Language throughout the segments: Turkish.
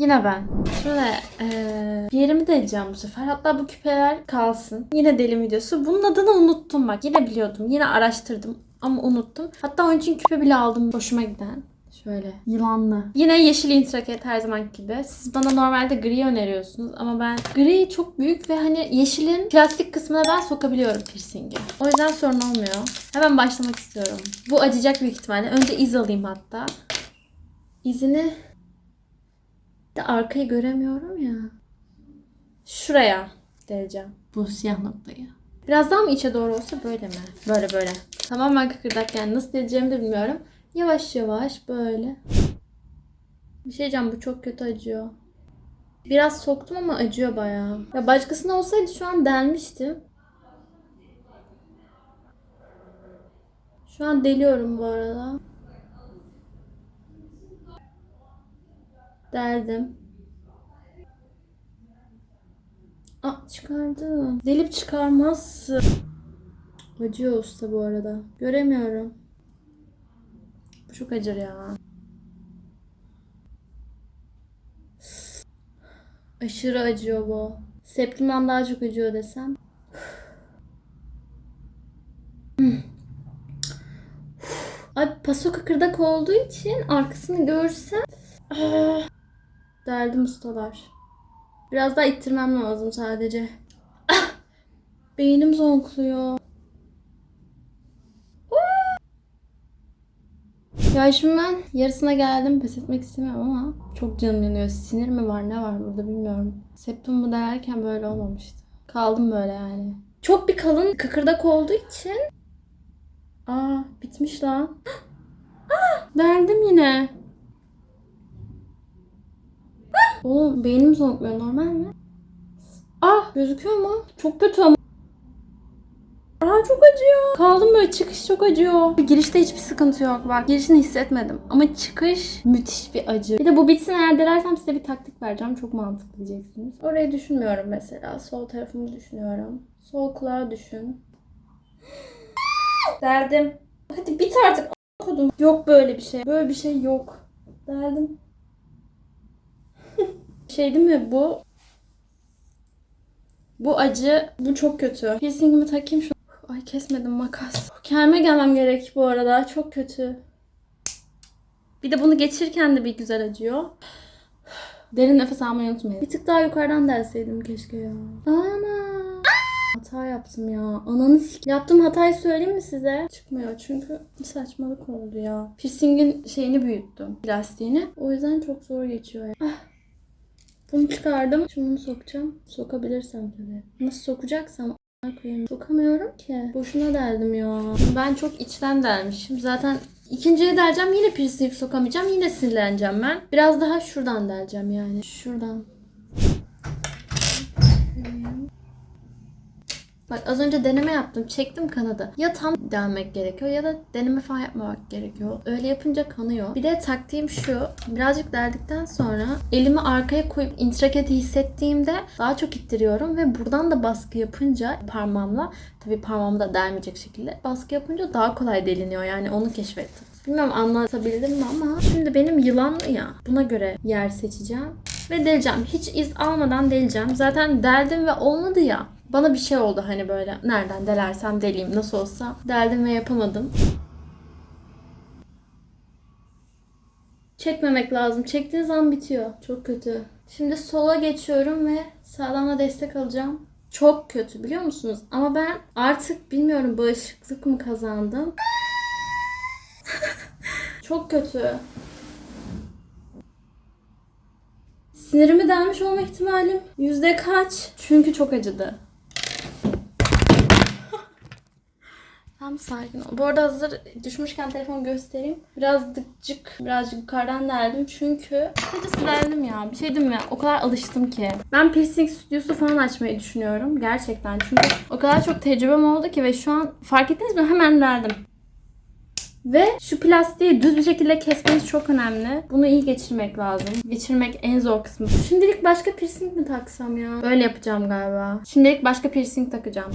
Yine ben. Şöyle eee, bir yerimi deleceğim bu sefer. Hatta bu küpeler kalsın. Yine delim videosu. Bunun adını unuttum bak. Yine biliyordum. Yine araştırdım. Ama unuttum. Hatta onun için küpe bile aldım. Hoşuma giden. Şöyle yılanlı. Yine yeşil intraket her zaman gibi. Siz bana normalde gri öneriyorsunuz ama ben gri çok büyük ve hani yeşilin plastik kısmına ben sokabiliyorum piercingi. O yüzden sorun olmuyor. Hemen başlamak istiyorum. Bu acıyacak büyük ihtimalle. Önce iz alayım hatta. İzini de arkayı göremiyorum ya. Şuraya deleceğim. Bu siyah noktayı. Biraz daha mı içe doğru olsa böyle mi? Böyle böyle. Tamamen kıkırdak yani nasıl deleceğimi de bilmiyorum. Yavaş yavaş böyle. Bir şey diyeceğim bu çok kötü acıyor. Biraz soktum ama acıyor bayağı. Ya başkasına olsaydı şu an delmiştim. Şu an deliyorum bu arada. Deldim. Aa çıkardım. Delip çıkarmazsın. Acıyor usta bu arada. Göremiyorum. Bu çok acır ya. Aşırı acıyor bu. Septimden daha çok acıyor desem. Abi paso kıkırdak olduğu için arkasını görsem Ah. Derdim ustalar. Biraz daha ittirmem lazım sadece. Ah! Beynim zonkluyor. Ya şimdi ben yarısına geldim. Pes etmek istemiyorum ama çok canım yanıyor. Sinir mi var ne var burada bilmiyorum. Septumumu denerken böyle olmamıştı. Kaldım böyle yani. Çok bir kalın kıkırdak olduğu için Aa bitmiş lan. Ah, deldim yine. Ah! Oğlum beynim zonkluyor normal mi? Ah gözüküyor mu? Çok kötü ama. Aa çok acıyor. Kaldım böyle çıkış çok acıyor. Girişte hiçbir sıkıntı yok bak. Girişini hissetmedim. Ama çıkış müthiş bir acı. Bir de bu bitsin eğer dilersem size bir taktik vereceğim. Çok mantıklı diyeceksiniz. Orayı düşünmüyorum mesela. Sol tarafımı düşünüyorum. Sol kulağı düşün. Derdim. Hadi bit artık. Yok böyle bir şey. Böyle bir şey yok. Derdim. Şey değil mi bu? Bu acı. Bu çok kötü. Piercingimi takayım şu. Ay kesmedim makas. Kendime gelmem gerek bu arada. Çok kötü. Bir de bunu geçirirken de bir güzel acıyor. Derin nefes almayı unutmayın. Bir tık daha yukarıdan derseydim keşke ya. Ana. Hata yaptım ya. Ananı sik. Yaptığım hatayı söyleyeyim mi size? Çıkmıyor çünkü saçmalık oldu ya. Piercingin şeyini büyüttüm. Plastiğini. O yüzden çok zor geçiyor ya. Ah. Bunu çıkardım. Şimdi bunu sokacağım. Sokabilirsem tabii. Nasıl sokacaksam koyayım. Sokamıyorum ki. Boşuna deldim ya. Ben çok içten delmişim. Zaten ikinciye deleceğim. Yine piercing sokamayacağım. Yine sinirleneceğim ben. Biraz daha şuradan deleceğim yani. Şuradan. Bak az önce deneme yaptım. Çektim kanadı. Ya tam delmek gerekiyor ya da deneme falan yapmamak gerekiyor. Öyle yapınca kanıyor. Bir de taktiğim şu. Birazcık deldikten sonra elimi arkaya koyup intraketi hissettiğimde daha çok ittiriyorum ve buradan da baskı yapınca parmağımla tabii parmağımı da delmeyecek şekilde baskı yapınca daha kolay deliniyor. Yani onu keşfettim. Bilmiyorum anlatabildim mi ama şimdi benim yılanlı ya. Buna göre yer seçeceğim ve deleceğim. Hiç iz almadan deleceğim. Zaten deldim ve olmadı ya. Bana bir şey oldu hani böyle nereden delersem deleyim nasıl olsa. Deldim ve yapamadım. Çekmemek lazım. Çektiğin zaman bitiyor. Çok kötü. Şimdi sola geçiyorum ve sağdan da destek alacağım. Çok kötü biliyor musunuz? Ama ben artık bilmiyorum bağışıklık mı kazandım. Çok kötü. Sinirimi delmiş olma ihtimalim yüzde kaç? Çünkü çok acıdı. Tam sakin ol. Bu arada hazır düşmüşken telefonu göstereyim. Biraz dıkcık, birazcık yukarıdan deldim çünkü kısacası deldim ya. Bir şey mi? O kadar alıştım ki. Ben piercing stüdyosu falan açmayı düşünüyorum. Gerçekten. Çünkü o kadar çok tecrübem oldu ki ve şu an fark ettiniz mi? Hemen deldim. Ve şu plastiği düz bir şekilde kesmeniz çok önemli. Bunu iyi geçirmek lazım. Geçirmek en zor kısmı. Şimdilik başka piercing mi taksam ya? Böyle yapacağım galiba. Şimdilik başka piercing takacağım.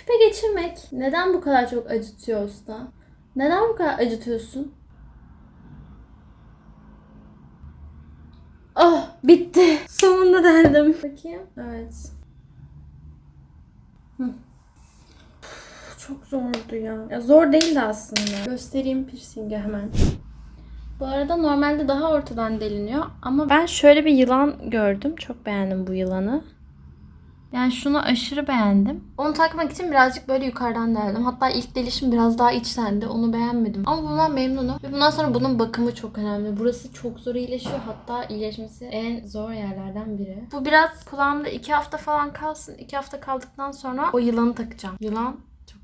Küpe geçirmek neden bu kadar çok acıtıyor usta? Neden bu kadar acıtıyorsun? Bitti. Sonunda deldim. Bakayım. Evet. Çok zordu ya. ya. Zor değildi aslında. Göstereyim piercingi hemen. Bu arada normalde daha ortadan deliniyor ama ben şöyle bir yılan gördüm. Çok beğendim bu yılanı. Yani şunu aşırı beğendim. Onu takmak için birazcık böyle yukarıdan deldim. Hatta ilk delişim biraz daha içtendi. Onu beğenmedim. Ama bundan memnunum. Ve bundan sonra bunun bakımı çok önemli. Burası çok zor iyileşiyor. Hatta iyileşmesi en zor yerlerden biri. Bu biraz kulağımda iki hafta falan kalsın. İki hafta kaldıktan sonra o yılanı takacağım. Yılan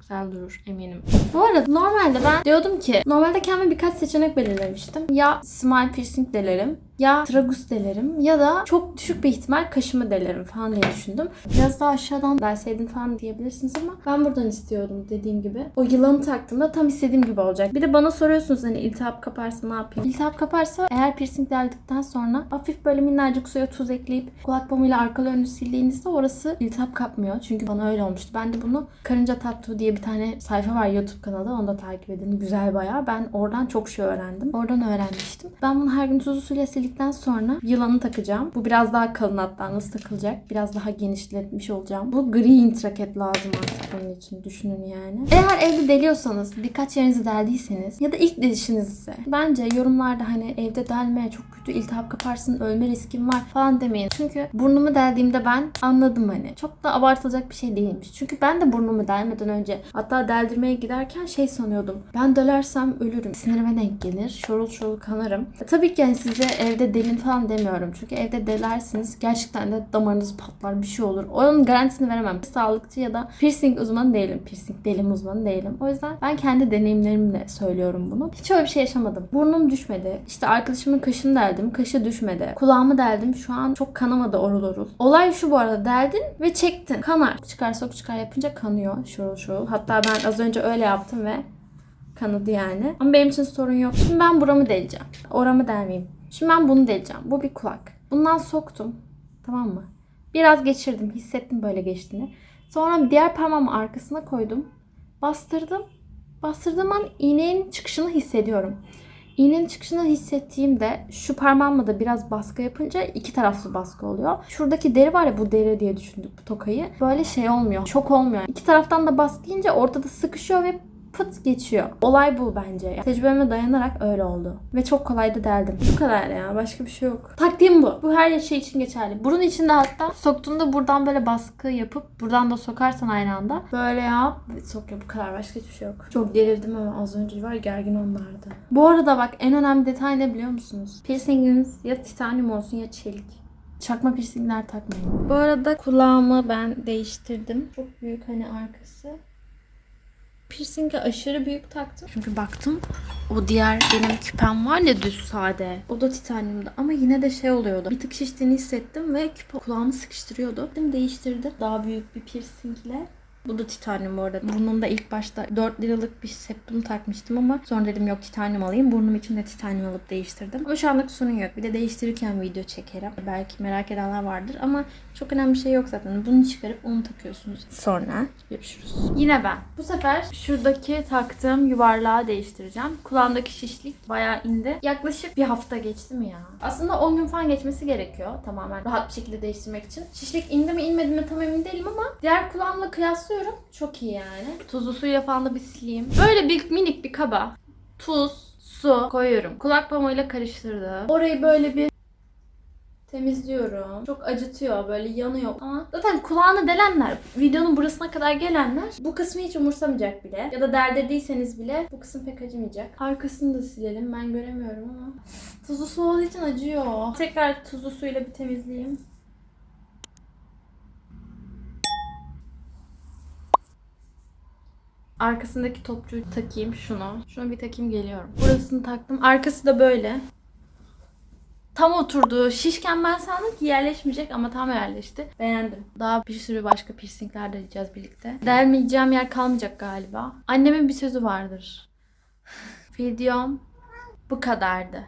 güzel durur eminim. Bu arada normalde ben diyordum ki normalde kendime birkaç seçenek belirlemiştim. Ya smile piercing delerim ya tragus delerim ya da çok düşük bir ihtimal kaşımı delerim falan diye düşündüm. Biraz daha aşağıdan derseydin falan diyebilirsiniz ama ben buradan istiyordum dediğim gibi. O yılanı taktığımda tam istediğim gibi olacak. Bir de bana soruyorsunuz hani iltihap kaparsa ne yapayım? İltihap kaparsa eğer piercing deldikten sonra hafif böyle minnacık suya tuz ekleyip kulak pamuyla arkalı önünü sildiğinizde orası iltihap kapmıyor. Çünkü bana öyle olmuştu. Ben de bunu Karınca Tattoo diye bir tane sayfa var YouTube kanalı. Onu da takip edin. Güzel bayağı. Ben oradan çok şey öğrendim. Oradan öğrenmiştim. Ben bunu her gün tuzlu suyla sildikten sonra yılanı takacağım. Bu biraz daha kalın hatta nasıl takılacak? Biraz daha genişletmiş olacağım. Bu gri intraket lazım artık bunun için. Düşünün yani. Eğer evde deliyorsanız, birkaç yerinizi deldiyseniz ya da ilk delişiniz ise bence yorumlarda hani evde delme çok kötü iltihap kaparsın, ölme riskin var falan demeyin. Çünkü burnumu deldiğimde ben anladım hani. Çok da abartılacak bir şey değilmiş. Çünkü ben de burnumu delmeden önce hatta deldirmeye giderken şey sanıyordum. Ben delersem ölürüm. Sinirime denk gelir. Şorul şorul kanarım. E, tabii ki yani size evde delin falan demiyorum. Çünkü evde delersiniz gerçekten de damarınız patlar bir şey olur. Onun garantisini veremem. Sağlıkçı ya da piercing uzmanı değilim. Piercing delim uzmanı değilim. O yüzden ben kendi deneyimlerimle söylüyorum bunu. Hiç öyle bir şey yaşamadım. Burnum düşmedi. İşte arkadaşımın kaşını deldim. Kaşı düşmedi. Kulağımı deldim. Şu an çok kanamadı orul orul. Olay şu bu arada. Deldin ve çektin. Kanar. Çıkar sok çıkar yapınca kanıyor. Şurul şurul. Hatta ben az önce öyle yaptım ve kanadı yani. Ama benim için sorun yok. Şimdi ben buramı deleceğim. Oramı delmeyeyim. Şimdi ben bunu deleceğim. Bu bir kulak. Bundan soktum. Tamam mı? Biraz geçirdim. Hissettim böyle geçtiğini. Sonra diğer parmağımı arkasına koydum. Bastırdım. Bastırdığım an iğnenin çıkışını hissediyorum. İğnenin çıkışını hissettiğimde şu parmağımla da biraz baskı yapınca iki taraflı baskı oluyor. Şuradaki deri var ya bu deri diye düşündük bu tokayı. Böyle şey olmuyor. Şok olmuyor. İki taraftan da baskı yiyince ortada sıkışıyor ve pıt geçiyor. Olay bu bence. Yani tecrübeme dayanarak öyle oldu. Ve çok kolay da deldim. Bu kadar ya. Başka bir şey yok. Taktiğim bu. Bu her şey için geçerli. Burun içinde hatta soktuğunda buradan böyle baskı yapıp buradan da sokarsan aynı anda. Böyle yap. Sok ya bu kadar. Başka hiçbir şey yok. Çok gerildim ama az önce var gergin onlardı. Bu arada bak en önemli detay ne biliyor musunuz? Piercinginiz ya titanyum olsun ya çelik. Çakma piercingler takmayın. Bu arada kulağımı ben değiştirdim. Çok büyük hani arkası. Piercing'i aşırı büyük taktım. Çünkü baktım o diğer benim küpem var ya düz sade. O da titanyumda ama yine de şey oluyordu. Bir tık şiştiğini hissettim ve küpe kulağımı sıkıştırıyordu. Dedim değiştirdim. Daha büyük bir piercingle. Bu da titanyum bu arada. Burnumda ilk başta 4 liralık bir septum takmıştım ama sonra dedim yok titanyum alayım. Burnum için de titanyum alıp değiştirdim. Ama şu anlık sorun yok. Bir de değiştirirken video çekerim. Belki merak edenler vardır ama çok önemli bir şey yok zaten. Bunu çıkarıp onu takıyorsunuz. Sonra görüşürüz. Yine ben. Bu sefer şuradaki taktığım yuvarlağı değiştireceğim. Kulağımdaki şişlik bayağı indi. Yaklaşık bir hafta geçti mi ya? Aslında 10 gün falan geçmesi gerekiyor tamamen rahat bir şekilde değiştirmek için. Şişlik indi mi inmedi mi tam emin değilim ama diğer kulağımla kıyaslıyorum. Çok iyi yani. Tuzlu suyla falan da bir sileyim. Böyle bir minik bir kaba tuz, su koyuyorum. Kulak pamuğuyla karıştırdım. Orayı böyle bir temizliyorum. Çok acıtıyor böyle yanıyor ama zaten kulağını delenler videonun burasına kadar gelenler bu kısmı hiç umursamayacak bile ya da derdirdiyseniz bile bu kısım pek acımayacak. Arkasını da silelim ben göremiyorum ama tuzlu su olduğu için acıyor. Tekrar tuzlu suyla bir temizleyeyim. Arkasındaki topçuyu takayım şunu. Şunu bir takayım geliyorum. Burasını taktım. Arkası da böyle. Tam oturdu. Şişken ben sandım ki yerleşmeyecek ama tam yerleşti. Beğendim. Daha bir sürü başka piercingler de yiyeceğiz birlikte. Delmeyeceğim yer kalmayacak galiba. Annemin bir sözü vardır. Videom bu kadardı.